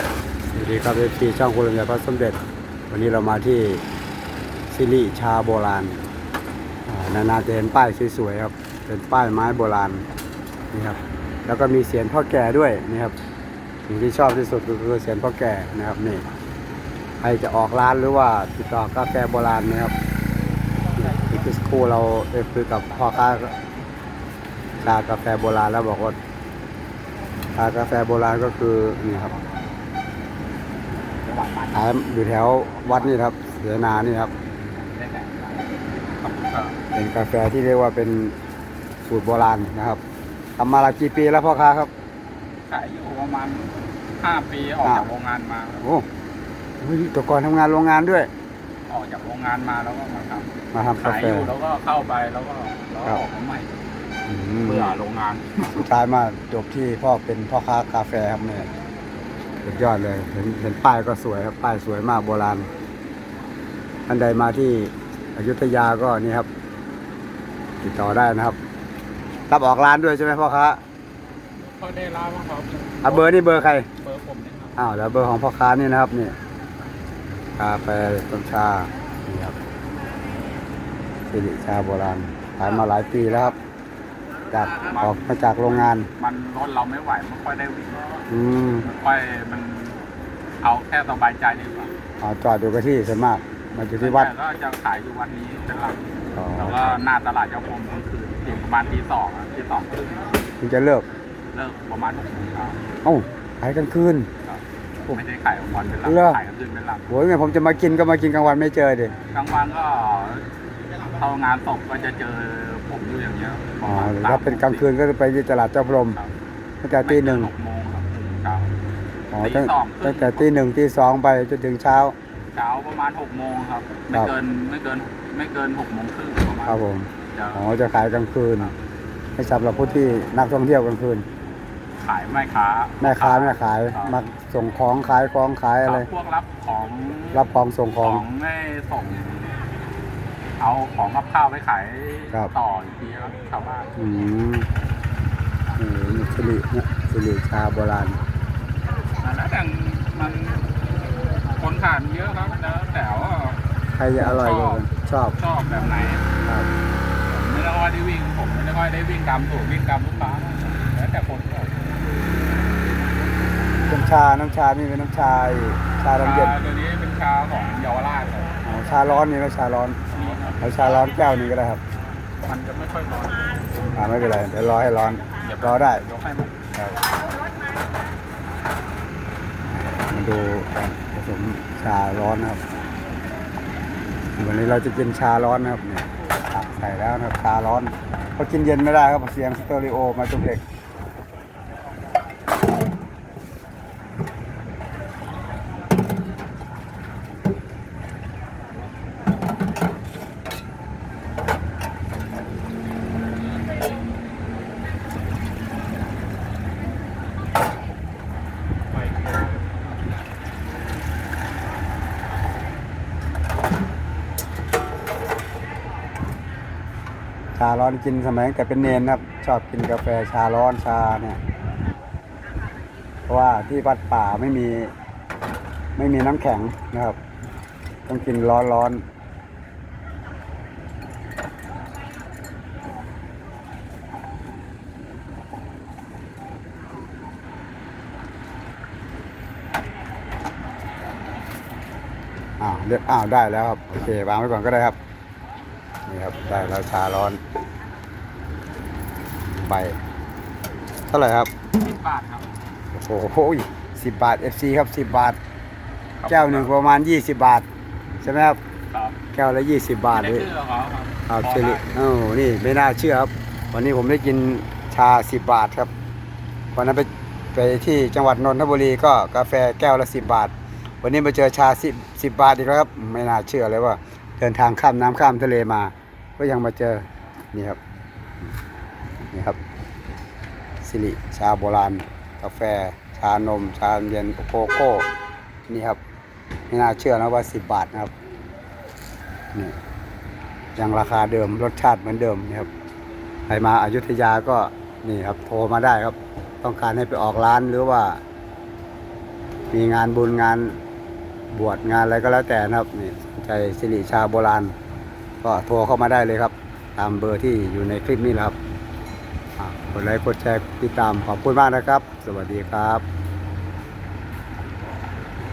สวัสดีครับเอฟซีช่องคุณลำไยพระสมเด็จ วันนี้เรามาที่ซิริชาโบราณอ่านาจะเห็นป้ายสวยๆครับ เป็นป้ายไม้โบราณนี่ครับ แล้วก็มีเสียงพ่อแก่ด้วยนี่ครับสิ่งที่ชอบที่สุดก็คือเสียงพ่อแก่นะครับนี่ใครจะออกร้านหรือว่าติดต่อกาแฟโบราณนะครับอีกสักครู่เราไปคุยกับพ่อค้าชากาแฟโบราณแล้วบอกว่าชากาแฟโบราณก็คือนี่ครับ ขายอยู่แถววัดนี่ครับ เสนานี่ครับ เป็นกาแฟที่เรียกว่าเป็นสูตรโบราณนะครับทำมาหลายกี่ปีแล้วพ่อค้าครับ ขายอยู่ประมาณห้าปีออกจากโรงงานมาครับโอ้โหแต่ก่อนทำงานโรงงานด้วย ออกจากโรงงานมาแล้วก็มาทมาทำำกาขายแฟอยู่แล้วก็เข้าไปแล้วก็แล้วก็ออกมาใหม่อืมเบื่อโรงงานสุดท้ายมาจบที่พ่อเป็นพ่อค้ากาแฟครับเนี่ย สุดยอดเลย เห็นเห็นป้ายก็สวยครับ ป้ายสวยมากโบราณท่านใดมาที่อยุธยาก็นี่ครับ ติดต่อได้นะครับ รับออกร้านด้วยใช่ไหมพ่อค้าก็ได้ร้านว่าเขาอะเบอร์นี่เบอร์ใคร เบอร์ผมเนี่ยครับอ้าวแล้วเบอร์ของพ่อค้านี่นะครับนี่กาแฟต้นชานี่ครับสิริชาโบราณขายมาหลายปีแล้วครับ จากออกมาจากโรงงาน มันรถเราไม่ไหวไม่ค่อยได้วิ่งอืมไม่ค่อยมันเอาแค่สบายใจดีกว่าอ๋อจอดอยู่กับที่ส่วนมากมาอยู่ที่วัดแต่ก็จะขายอยู่วันนี้เป็นหลักอ๋อแล้วก็หน้าตลาดเจ้าพรมกลางคืนถึงประมาณตีสองอะตีสองครึ่งคุณจะเลิกเลิกประมาณหกโมงเช้าเอ้าขายกลางคืนไม่ได้ขายกลางวันเป็นหลักเลิกขายกลางคืนเป็นหลักโหยไงผมจะมากินก็มากินกลางวันไม่เจอดิกลางวันก็เข้างานศพก็จะเจอ ผมอยู่อย่างเงี้ยปอ๋อระมาณถ้าเป็นกลางคืนก็จะไปที่ตลาดเจ้าพรหมครับตั้งแต่ตีหนึ่งไม่เกิหกโมงครับถึงเช้าอ๋อตีตั้งสองครึ่งตั้งแต่ตีหนึ่งตีสองไปจนถึงเช้า เช้าประมาณหกโมงครับ ไม่ครับเกินไม่เกินไม่เกินหกโมงครึ่งประมาณครับผมจะอ๋อจะขายกลางคืนให้สำหรับผู้ที่นักท่องเที่ยวกลางคืน ขายแม่ค้าแม่ค้าแม่ขายครับมาส่งของขายของขายอะไรพวกรับของรับของส่งขขอองงไม่ส่ง เอาของกับข้าวไปขายครับ ต่ออีกทีครับชาวบ้านอืมโอ้โหนี่สิริเนี่ยสิริชาโบราณแล้วแต่มันคนทานเยอะครับแล้วแต่ว่าใครจะอร่อยกว่ากันชอบชอบแบบไหนครับผมไม่ได้ค่อยได้วิ่งผมไม่ได้ค่อยได้วิ่งตามสูตรวิ่งตามลูกค้าแล้วแต่คนชอบน้ำชา น้ำชา นี่เป็นน้ำชาชาดำเย็นชาตัวนี้เป็นชาของเยาวราชครับอ๋อชาร้อนนี่ไหมชาร้อนนี่ครับ เอาชาร้อนแก้วหนึงก็ได้ครับ มันจะไม่ค่อยร้อนอ่าไม่เป็นไรเดี๋ยวรอให้ร้อนรอได้ยกให้มันครับมาดูการผสมชาร้อนนะครับ วันนี้เราจะกินชาร้อนนะครับเนี่ยตักใส่แล้วนะครับชาร้อนเพราะกินเย็นไม่ได้ครับเสียงสเตอริโอมาจุกเด็การ้อนกินสมัยแต่เป็นเนนครับ ชอบกินกาแฟชาร้อนชาเนี่ยเพราะว่าที่วัดป่าไม่มี ไม่มีน้ำแข็งนะครับ ต้องกินร้อนร้อนอ้าวเรียบอ้าวได้แล้วครับ โอเควางไว้ก่อนก็ได้ครับ ครับ ได้แล้วชาร้อน ใบ เท่าไหร่ครับสิบบาทครับโอ้โหสิบบาท FC ครับสิบบาท แก้วหนึ่งประมาณยี่สิบบาท ใช่ไหมครับ ครับแก้วละยี่สิบบาทไม่เลได้ยชื่อเขาครับครับเชลิโอ้นี่ไม่น่าเชื่อครับ วันนี้ผมได้กินชาสิบบาทครับ วันนั้นไปไปที่จังหวัดนนทบุรีก็กาแฟแก้วละสิบบาท วันนี้มาเจอชาสิบสิบบาทอีกแล้วครับ ไม่น่าเชื่อเลยว่า เดินทางข้ามน้ำข้ามทะเลมา ก็ยังมาเจอ นี่ครับ นี่ครับ สิริชาโบราณ กาแฟ ชานม ชาเย็นโกโก้ นี่ครับ ไม่น่าเชื่อนะว่าสิบบาทนะครับ นี่ยังราคาเดิม รสชาติเหมือนเดิมนี่ครับ ใครมาอายุทยาก็นี่ครับ โทรมาได้ครับ ต้องการให้ไปออกร้านหรือว่า มีงานบุญงานบวชงานอะไรก็แล้วแต่นะครับ นี่ใจสิริชาโบราณ ก็โทรเข้ามาได้เลยครับ ตามเบอร์ที่อยู่ในคลิปนี้นะครับกดไลค์กดแชร์ติดตามขอบคุณมากนะครับ สวัสดีครับ